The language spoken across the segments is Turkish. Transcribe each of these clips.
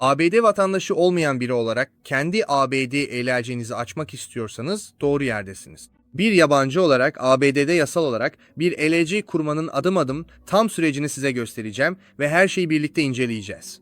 ABD vatandaşı olmayan biri olarak kendi ABD eğlencenizi açmak istiyorsanız doğru yerdesiniz. Bir yabancı olarak ABD'de yasal olarak bir LLC kurmanın adım adım tam sürecini size göstereceğim ve her şeyi birlikte inceleyeceğiz.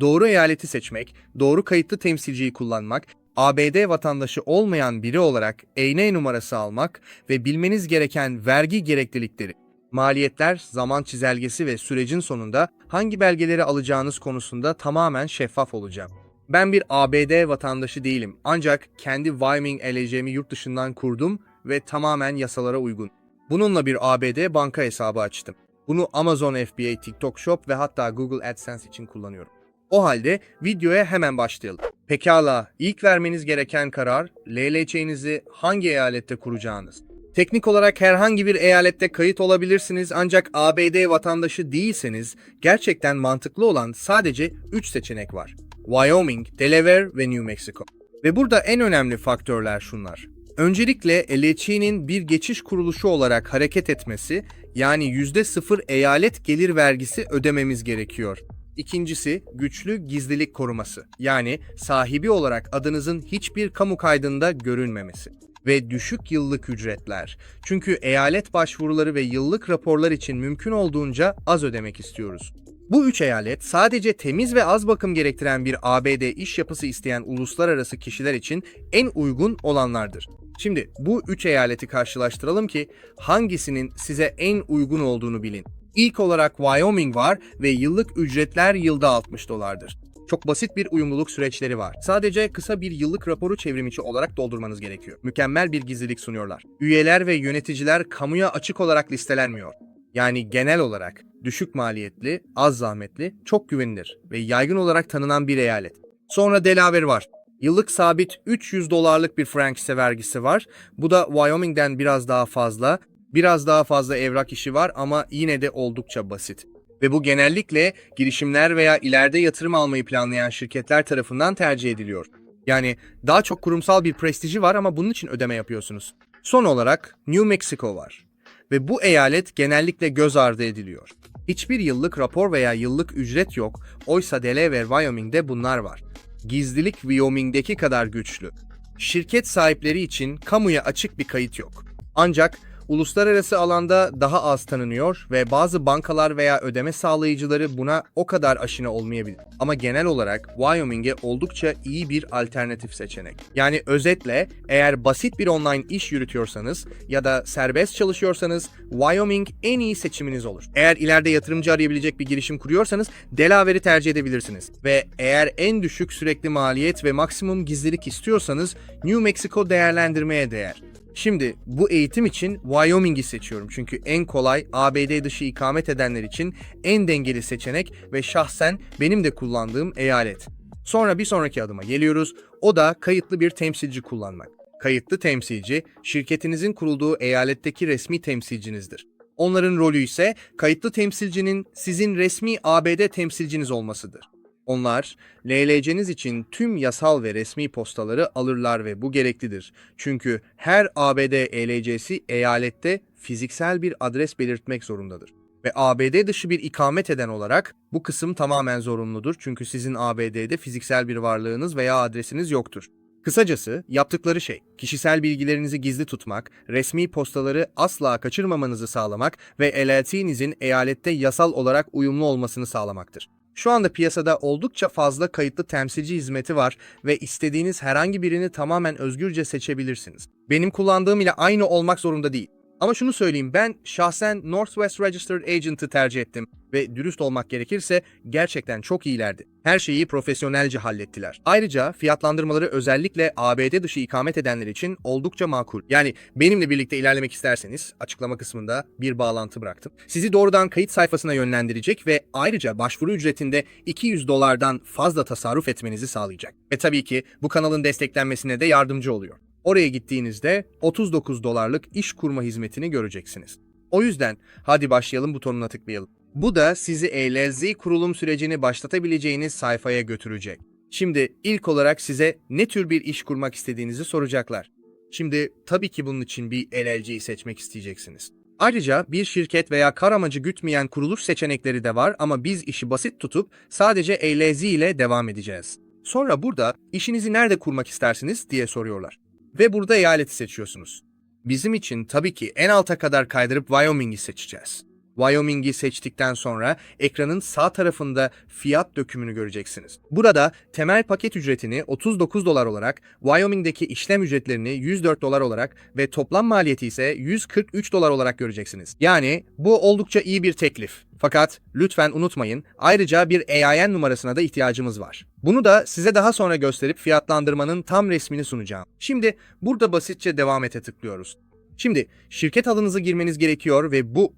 Doğru eyaleti seçmek, doğru kayıtlı temsilciyi kullanmak, ABD vatandaşı olmayan biri olarak EYNE numarası almak ve bilmeniz gereken vergi gereklilikleri, maliyetler, zaman çizelgesi ve sürecin sonunda hangi belgeleri alacağınız konusunda tamamen şeffaf olacağım. Ben bir ABD vatandaşı değilim ancak kendi Wyoming LLC'mi yurt dışından kurdum ve tamamen yasalara uygun. Bununla bir ABD banka hesabı açtım. Bunu Amazon FBA, TikTok Shop ve hatta Google AdSense için kullanıyorum. O halde videoya hemen başlayalım. Pekala, ilk vermeniz gereken karar LLC'nizi hangi eyalette kuracağınız. Teknik olarak herhangi bir eyalette kayıt olabilirsiniz ancak ABD vatandaşı değilseniz gerçekten mantıklı olan sadece 3 seçenek var. Wyoming, Delaware ve New Mexico. Ve burada en önemli faktörler şunlar. Öncelikle LLC'nin bir geçiş kuruluşu olarak hareket etmesi yani %0 eyalet gelir vergisi ödememiz gerekiyor. İkincisi güçlü gizlilik koruması. Yani sahibi olarak adınızın hiçbir kamu kaydında görünmemesi ve düşük yıllık ücretler. Çünkü eyalet başvuruları ve yıllık raporlar için mümkün olduğunca az ödemek istiyoruz. Bu üç eyalet sadece temiz ve az bakım gerektiren bir ABD iş yapısı isteyen uluslararası kişiler için en uygun olanlardır. Şimdi bu üç eyaleti karşılaştıralım ki hangisinin size en uygun olduğunu bilin. İlk olarak Wyoming var ve yıllık ücretler yılda 60 dolardır. Çok basit bir uyumluluk süreçleri var. Sadece kısa bir yıllık raporu çevrimiçi olarak doldurmanız gerekiyor. Mükemmel bir gizlilik sunuyorlar. Üyeler ve yöneticiler kamuya açık olarak listelenmiyor. Yani genel olarak düşük maliyetli, az zahmetli, çok güvenilir ve yaygın olarak tanınan bir eyalet. Sonra Delaware var. Yıllık sabit 300 dolarlık bir frankise vergisi var. Bu da Wyoming'den biraz daha fazla. Biraz daha fazla evrak işi var ama yine de oldukça basit. Ve bu genellikle girişimler veya ileride yatırım almayı planlayan şirketler tarafından tercih ediliyor. Yani daha çok kurumsal bir prestiji var ama bunun için ödeme yapıyorsunuz. Son olarak New Mexico var. Ve bu eyalet genellikle göz ardı ediliyor. Hiçbir yıllık rapor veya yıllık ücret yok. Oysa Delaware, Wyoming'de bunlar var. Gizlilik Wyoming'deki kadar güçlü. Şirket sahipleri için kamuya açık bir kayıt yok. Ancak uluslararası alanda daha az tanınıyor ve bazı bankalar veya ödeme sağlayıcıları buna o kadar aşina olmayabilir. Ama genel olarak Wyoming'e oldukça iyi bir alternatif seçenek. Yani özetle eğer basit bir online iş yürütüyorsanız ya da serbest çalışıyorsanız Wyoming en iyi seçiminiz olur. Eğer ileride yatırımcı arayabilecek bir girişim kuruyorsanız Delaware'i tercih edebilirsiniz. Ve eğer en düşük sürekli maliyet ve maksimum gizlilik istiyorsanız New Mexico değerlendirmeye değer. Şimdi bu eğitim için Wyoming'i seçiyorum çünkü en kolay ABD dışı ikamet edenler için en dengeli seçenek ve şahsen benim de kullandığım eyalet. Sonra bir sonraki adıma geliyoruz. O da kayıtlı bir temsilci kullanmak. Kayıtlı temsilci, şirketinizin kurulduğu eyaletteki resmi temsilcinizdir. Onların rolü ise kayıtlı temsilcinin sizin resmi ABD temsilciniz olmasıdır. Onlar, LLC'niz için tüm yasal ve resmi postaları alırlar ve bu gereklidir. Çünkü her ABD ELC'si eyalette fiziksel bir adres belirtmek zorundadır. Ve ABD dışı bir ikamet eden olarak bu kısım tamamen zorunludur çünkü sizin ABD'de fiziksel bir varlığınız veya adresiniz yoktur. Kısacası yaptıkları şey, kişisel bilgilerinizi gizli tutmak, resmi postaları asla kaçırmamanızı sağlamak ve LLC'nizin eyalette yasal olarak uyumlu olmasını sağlamaktır. Şu anda piyasada oldukça fazla kayıtlı temsilci hizmeti var ve istediğiniz herhangi birini tamamen özgürce seçebilirsiniz. Benim kullandığım ile aynı olmak zorunda değil. Ama şunu söyleyeyim ben şahsen Northwest Registered Agent'ı tercih ettim ve dürüst olmak gerekirse gerçekten çok iyilerdi. Her şeyi profesyonelce hallettiler. Ayrıca fiyatlandırmaları özellikle ABD dışı ikamet edenler için oldukça makul. Yani benimle birlikte ilerlemek isterseniz açıklama kısmında bir bağlantı bıraktım. Sizi doğrudan kayıt sayfasına yönlendirecek ve ayrıca başvuru ücretinde 200 dolardan fazla tasarruf etmenizi sağlayacak. Ve tabii ki bu kanalın desteklenmesine de yardımcı oluyor. Oraya gittiğinizde 39 dolarlık iş kurma hizmetini göreceksiniz. O yüzden hadi başlayalım butonuna tıklayalım. Bu da sizi ELZ kurulum sürecini başlatabileceğiniz sayfaya götürecek. Şimdi ilk olarak size ne tür bir iş kurmak istediğinizi soracaklar. Şimdi tabii ki bunun için bir LLC'yi seçmek isteyeceksiniz. Ayrıca bir şirket veya kar amacı gütmeyen kuruluş seçenekleri de var ama biz işi basit tutup sadece ELZ ile devam edeceğiz. Sonra burada işinizi nerede kurmak istersiniz diye soruyorlar. Ve burada eyaleti seçiyorsunuz. Bizim için tabii ki en alta kadar kaydırıp Wyoming'i seçeceğiz. Wyoming'i seçtikten sonra ekranın sağ tarafında fiyat dökümünü göreceksiniz. Burada temel paket ücretini 39 dolar olarak, Wyoming'deki işlem ücretlerini 104 dolar olarak ve toplam maliyeti ise 143 dolar olarak göreceksiniz. Yani bu oldukça iyi bir teklif. Fakat lütfen unutmayın ayrıca bir EIN numarasına da ihtiyacımız var. Bunu da size daha sonra gösterip fiyatlandırmanın tam resmini sunacağım. Şimdi burada basitçe devam ete tıklıyoruz. Şimdi şirket adınızı girmeniz gerekiyor ve bu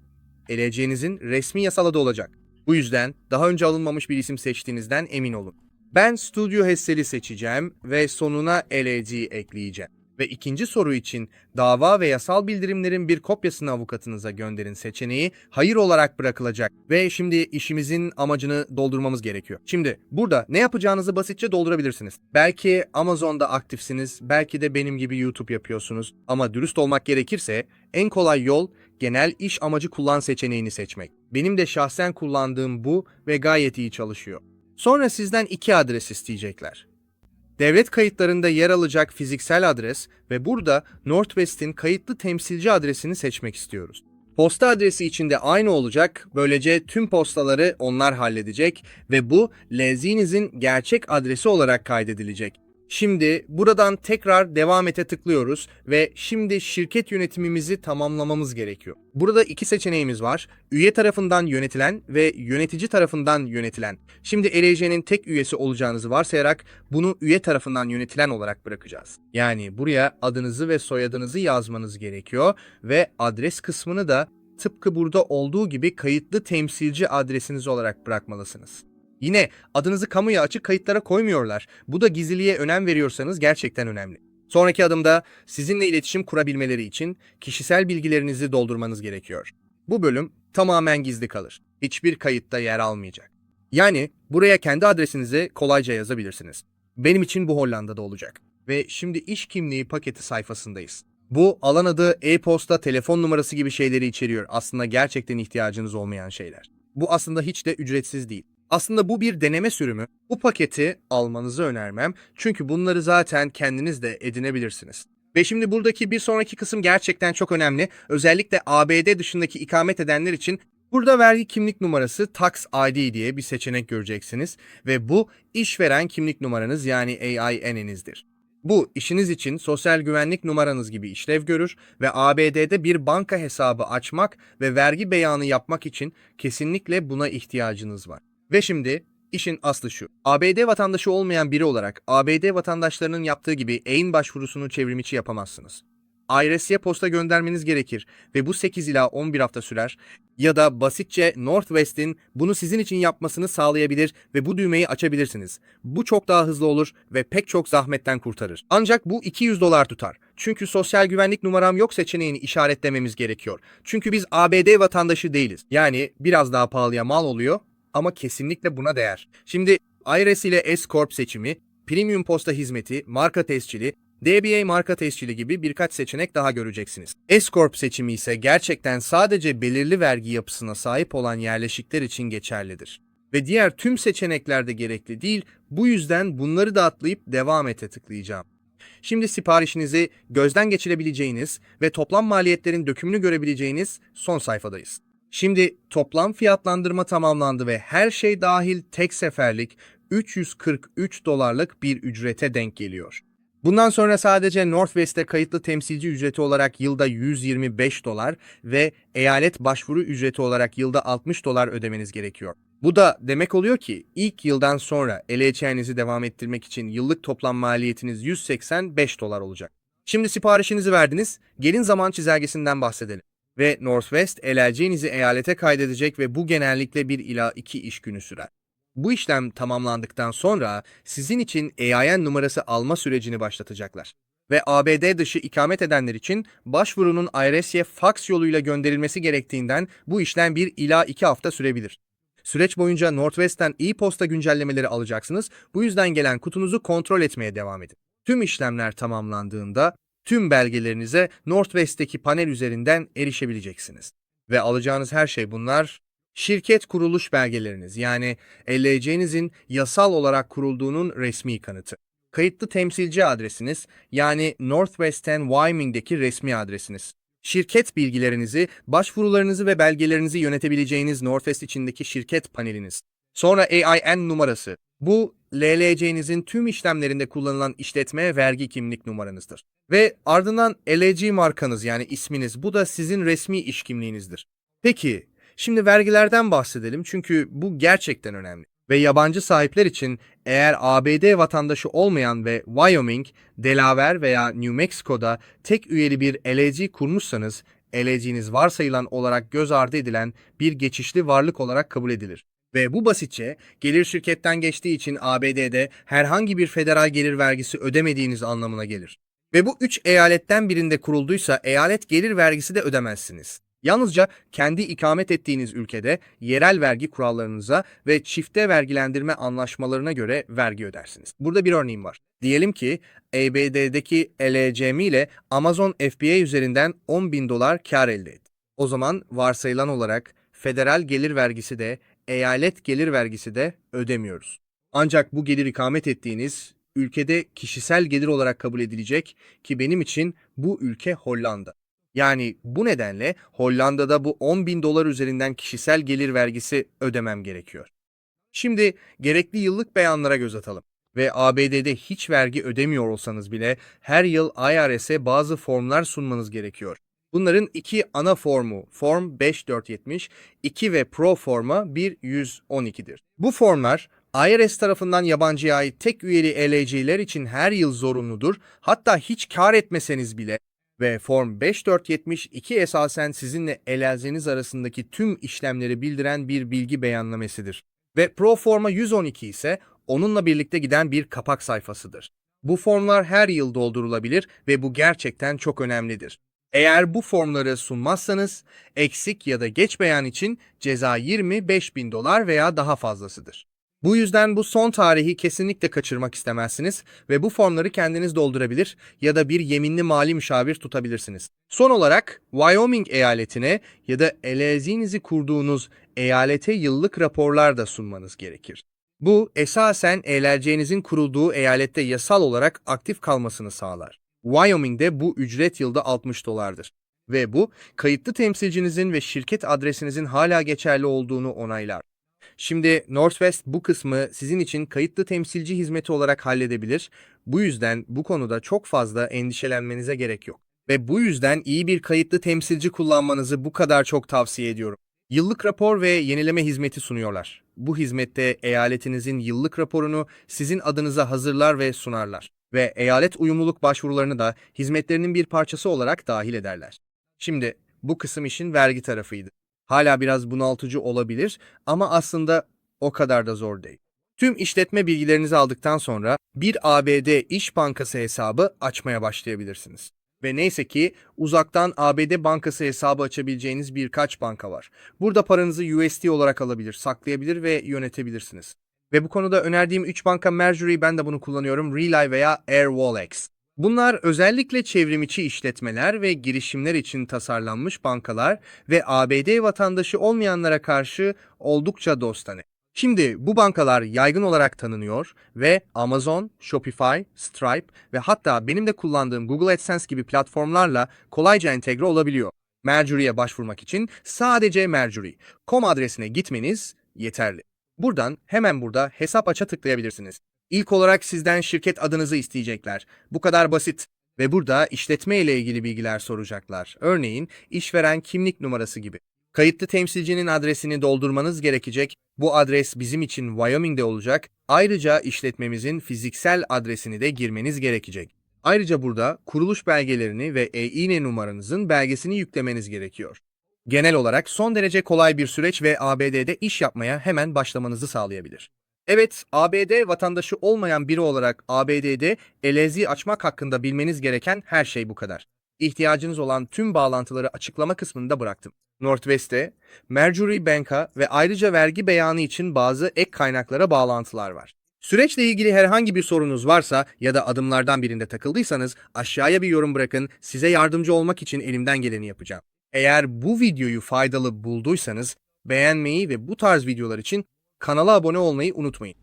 eleceğinizin resmi yasal adı olacak. Bu yüzden daha önce alınmamış bir isim seçtiğinizden emin olun. Ben Studio Hessel'i seçeceğim ve sonuna LG ekleyeceğim. Ve ikinci soru için dava ve yasal bildirimlerin bir kopyasını avukatınıza gönderin seçeneği hayır olarak bırakılacak. Ve şimdi işimizin amacını doldurmamız gerekiyor. Şimdi burada ne yapacağınızı basitçe doldurabilirsiniz. Belki Amazon'da aktifsiniz, belki de benim gibi YouTube yapıyorsunuz. Ama dürüst olmak gerekirse en kolay yol genel iş amacı kullan seçeneğini seçmek. Benim de şahsen kullandığım bu ve gayet iyi çalışıyor. Sonra sizden iki adres isteyecekler. Devlet kayıtlarında yer alacak fiziksel adres ve burada Northwest'in kayıtlı temsilci adresini seçmek istiyoruz. Posta adresi içinde aynı olacak, böylece tüm postaları onlar halledecek ve bu lezinizin gerçek adresi olarak kaydedilecek. Şimdi buradan tekrar devam ete tıklıyoruz ve şimdi şirket yönetimimizi tamamlamamız gerekiyor. Burada iki seçeneğimiz var. Üye tarafından yönetilen ve yönetici tarafından yönetilen. Şimdi ELJ'nin tek üyesi olacağınızı varsayarak bunu üye tarafından yönetilen olarak bırakacağız. Yani buraya adınızı ve soyadınızı yazmanız gerekiyor ve adres kısmını da tıpkı burada olduğu gibi kayıtlı temsilci adresiniz olarak bırakmalısınız. Yine adınızı kamuya açık kayıtlara koymuyorlar. Bu da gizliliğe önem veriyorsanız gerçekten önemli. Sonraki adımda sizinle iletişim kurabilmeleri için kişisel bilgilerinizi doldurmanız gerekiyor. Bu bölüm tamamen gizli kalır. Hiçbir kayıtta yer almayacak. Yani buraya kendi adresinizi kolayca yazabilirsiniz. Benim için bu Hollanda'da olacak. Ve şimdi iş kimliği paketi sayfasındayız. Bu alan adı, e-posta, telefon numarası gibi şeyleri içeriyor. Aslında gerçekten ihtiyacınız olmayan şeyler. Bu aslında hiç de ücretsiz değil. Aslında bu bir deneme sürümü. Bu paketi almanızı önermem çünkü bunları zaten kendiniz de edinebilirsiniz. Ve şimdi buradaki bir sonraki kısım gerçekten çok önemli. Özellikle ABD dışındaki ikamet edenler için burada vergi kimlik numarası Tax ID diye bir seçenek göreceksiniz ve bu işveren kimlik numaranız yani AIN'inizdir. Bu işiniz için sosyal güvenlik numaranız gibi işlev görür ve ABD'de bir banka hesabı açmak ve vergi beyanı yapmak için kesinlikle buna ihtiyacınız var. Ve şimdi işin aslı şu. ABD vatandaşı olmayan biri olarak ABD vatandaşlarının yaptığı gibi EIN başvurusunu çevrimiçi yapamazsınız. IRS'ye posta göndermeniz gerekir ve bu 8 ila 11 hafta sürer ya da basitçe Northwest'in bunu sizin için yapmasını sağlayabilir ve bu düğmeyi açabilirsiniz. Bu çok daha hızlı olur ve pek çok zahmetten kurtarır. Ancak bu 200 dolar tutar. Çünkü sosyal güvenlik numaram yok seçeneğini işaretlememiz gerekiyor. Çünkü biz ABD vatandaşı değiliz. Yani biraz daha pahalıya mal oluyor ama kesinlikle buna değer. Şimdi IRS ile S-Corp seçimi, Premium Posta Hizmeti, marka tescili, DBA marka tescili gibi birkaç seçenek daha göreceksiniz. S-Corp seçimi ise gerçekten sadece belirli vergi yapısına sahip olan yerleşikler için geçerlidir. Ve diğer tüm seçenekler de gerekli değil, bu yüzden bunları da atlayıp devam ete tıklayacağım. Şimdi siparişinizi gözden geçirebileceğiniz ve toplam maliyetlerin dökümünü görebileceğiniz son sayfadayız. Şimdi toplam fiyatlandırma tamamlandı ve her şey dahil tek seferlik 343 dolarlık bir ücrete denk geliyor. Bundan sonra sadece Northwest'e kayıtlı temsilci ücreti olarak yılda 125 dolar ve eyalet başvuru ücreti olarak yılda 60 dolar ödemeniz gerekiyor. Bu da demek oluyor ki ilk yıldan sonra LHC'nizi devam ettirmek için yıllık toplam maliyetiniz 185 dolar olacak. Şimdi siparişinizi verdiniz, gelin zaman çizelgesinden bahsedelim ve Northwest LLC'nizi eyalete kaydedecek ve bu genellikle 1 ila 2 iş günü sürer. Bu işlem tamamlandıktan sonra sizin için EIN numarası alma sürecini başlatacaklar. Ve ABD dışı ikamet edenler için başvurunun IRS'ye fax yoluyla gönderilmesi gerektiğinden bu işlem 1 ila 2 hafta sürebilir. Süreç boyunca Northwest'ten e-posta güncellemeleri alacaksınız. Bu yüzden gelen kutunuzu kontrol etmeye devam edin. Tüm işlemler tamamlandığında tüm belgelerinize Northwest'teki panel üzerinden erişebileceksiniz. Ve alacağınız her şey bunlar şirket kuruluş belgeleriniz yani LLC'nizin yasal olarak kurulduğunun resmi kanıtı. Kayıtlı temsilci adresiniz yani Northwestern Wyoming'deki resmi adresiniz. Şirket bilgilerinizi, başvurularınızı ve belgelerinizi yönetebileceğiniz Northwest içindeki şirket paneliniz. Sonra AIN numarası. Bu LLC'nizin tüm işlemlerinde kullanılan işletme vergi kimlik numaranızdır. Ve ardından LLC markanız yani isminiz. Bu da sizin resmi iş kimliğinizdir. Peki, şimdi vergilerden bahsedelim çünkü bu gerçekten önemli. Ve yabancı sahipler için eğer ABD vatandaşı olmayan ve Wyoming, Delaware veya New Mexico'da tek üyeli bir LLC kurmuşsanız, LLC'niz varsayılan olarak göz ardı edilen bir geçişli varlık olarak kabul edilir. Ve bu basitçe gelir şirketten geçtiği için ABD'de herhangi bir federal gelir vergisi ödemediğiniz anlamına gelir. Ve bu üç eyaletten birinde kurulduysa eyalet gelir vergisi de ödemezsiniz. Yalnızca kendi ikamet ettiğiniz ülkede yerel vergi kurallarınıza ve çifte vergilendirme anlaşmalarına göre vergi ödersiniz. Burada bir örneğim var. Diyelim ki ABD'deki LCM ile Amazon FBA üzerinden 10 bin dolar kar elde et. O zaman varsayılan olarak federal gelir vergisi de eyalet gelir vergisi de ödemiyoruz. Ancak bu gelir ikamet ettiğiniz ülkede kişisel gelir olarak kabul edilecek ki benim için bu ülke Hollanda. Yani bu nedenle Hollanda'da bu 10 bin dolar üzerinden kişisel gelir vergisi ödemem gerekiyor. Şimdi gerekli yıllık beyanlara göz atalım. Ve ABD'de hiç vergi ödemiyor olsanız bile her yıl IRS'e bazı formlar sunmanız gerekiyor. Bunların iki ana formu Form 5470, 2 ve Pro forma 1112'dir. Bu formlar IRS tarafından yabancıya ait tek üyeli LLC'ler için her yıl zorunludur. Hatta hiç kar etmeseniz bile ve Form 5472 esasen sizinle LLC'niz arasındaki tüm işlemleri bildiren bir bilgi beyannamesidir. Ve Proforma 112 ise onunla birlikte giden bir kapak sayfasıdır. Bu formlar her yıl doldurulabilir ve bu gerçekten çok önemlidir. Eğer bu formları sunmazsanız eksik ya da geç beyan için ceza 25 bin dolar veya daha fazlasıdır. Bu yüzden bu son tarihi kesinlikle kaçırmak istemezsiniz ve bu formları kendiniz doldurabilir ya da bir yeminli mali müşavir tutabilirsiniz. Son olarak Wyoming eyaletine ya da LLC'nizi kurduğunuz eyalete yıllık raporlar da sunmanız gerekir. Bu esasen LLC'nizin kurulduğu eyalette yasal olarak aktif kalmasını sağlar. Wyoming'de bu ücret yılda 60 dolardır. Ve bu kayıtlı temsilcinizin ve şirket adresinizin hala geçerli olduğunu onaylar. Şimdi Northwest bu kısmı sizin için kayıtlı temsilci hizmeti olarak halledebilir. Bu yüzden bu konuda çok fazla endişelenmenize gerek yok. Ve bu yüzden iyi bir kayıtlı temsilci kullanmanızı bu kadar çok tavsiye ediyorum. Yıllık rapor ve yenileme hizmeti sunuyorlar. Bu hizmette eyaletinizin yıllık raporunu sizin adınıza hazırlar ve sunarlar. Ve eyalet uyumluluk başvurularını da hizmetlerinin bir parçası olarak dahil ederler. Şimdi bu kısım işin vergi tarafıydı. Hala biraz bunaltıcı olabilir ama aslında o kadar da zor değil. Tüm işletme bilgilerinizi aldıktan sonra bir ABD İş Bankası hesabı açmaya başlayabilirsiniz. Ve neyse ki uzaktan ABD bankası hesabı açabileceğiniz birkaç banka var. Burada paranızı USD olarak alabilir, saklayabilir ve yönetebilirsiniz. Ve bu konuda önerdiğim 3 banka Mercury ben de bunu kullanıyorum. Relay veya Airwallex. Bunlar özellikle çevrimiçi işletmeler ve girişimler için tasarlanmış bankalar ve ABD vatandaşı olmayanlara karşı oldukça dostane. Şimdi bu bankalar yaygın olarak tanınıyor ve Amazon, Shopify, Stripe ve hatta benim de kullandığım Google AdSense gibi platformlarla kolayca entegre olabiliyor. Mercury'e başvurmak için sadece Mercury.com adresine gitmeniz yeterli. Buradan hemen burada hesap aça tıklayabilirsiniz. İlk olarak sizden şirket adınızı isteyecekler. Bu kadar basit. Ve burada işletme ile ilgili bilgiler soracaklar. Örneğin işveren kimlik numarası gibi. Kayıtlı temsilcinin adresini doldurmanız gerekecek. Bu adres bizim için Wyoming'de olacak. Ayrıca işletmemizin fiziksel adresini de girmeniz gerekecek. Ayrıca burada kuruluş belgelerini ve EİN numaranızın belgesini yüklemeniz gerekiyor. Genel olarak son derece kolay bir süreç ve ABD'de iş yapmaya hemen başlamanızı sağlayabilir. Evet, ABD vatandaşı olmayan biri olarak ABD'de LLC açmak hakkında bilmeniz gereken her şey bu kadar. İhtiyacınız olan tüm bağlantıları açıklama kısmında bıraktım. Northwest'te, Mercury Bank'a ve ayrıca vergi beyanı için bazı ek kaynaklara bağlantılar var. Süreçle ilgili herhangi bir sorunuz varsa ya da adımlardan birinde takıldıysanız aşağıya bir yorum bırakın. Size yardımcı olmak için elimden geleni yapacağım. Eğer bu videoyu faydalı bulduysanız beğenmeyi ve bu tarz videolar için kanala abone olmayı unutmayın.